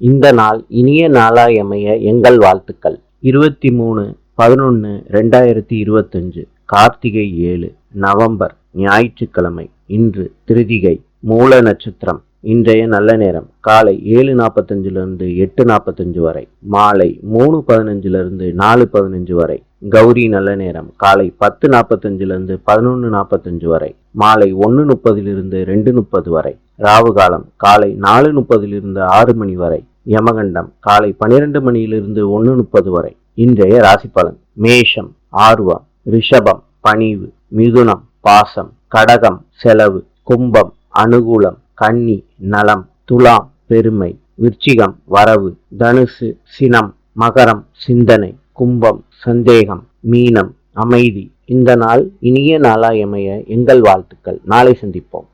இந்த நாள் இனிய நாளாய் அமைய எங்கள் வாழ்த்துக்கள். இருபத்தி மூணு பதினொன்று ரெண்டாயிரத்தி இருபத்தஞ்சு கார்த்திகை ஏழு நவம்பர் ஞாயிற்றுக்கிழமை இன்று திருதிகை மூல நட்சத்திரம். இன்றைய நல்ல நேரம் காலை ஏழு நாற்பத்தஞ்சிலிருந்து எட்டு நாற்பத்தஞ்சு வரை மாலை மூணு பதினஞ்சிலிருந்து நாலு பதினஞ்சு வரை. கௌரி நல்ல நேரம் காலை பத்து நாற்பத்தஞ்சிலிருந்து பதினொன்று நாற்பத்தஞ்சு வரை மாலை ஒன்று முப்பதிலிருந்து ரெண்டு முப்பது வரை. ராவு காலம். காலை நாலு முப்பதிலிருந்து ஆறு மணி வரை. யமகண்டம் காலை பனிரெண்டு மணியிலிருந்து ஒன்று முப்பது வரை. இன்றைய ராசி பலன். மேஷம் ஆர்வம் ரிஷபம் பணிவு மிதுனம் பாசம் கடகம் செலவு கும்பம் அனுகூலம் கன்னி நலம் துலாம் பெருமை விருச்சிகம் வரவு தனுசு சினம் மகரம் சிந்தனை கும்பம் சந்தேகம் மீனம் அமைதி. இந்த நாள் இனிய நாளாயமைய எங்கள் வாழ்த்துக்கள். நாளை சந்திப்போம்.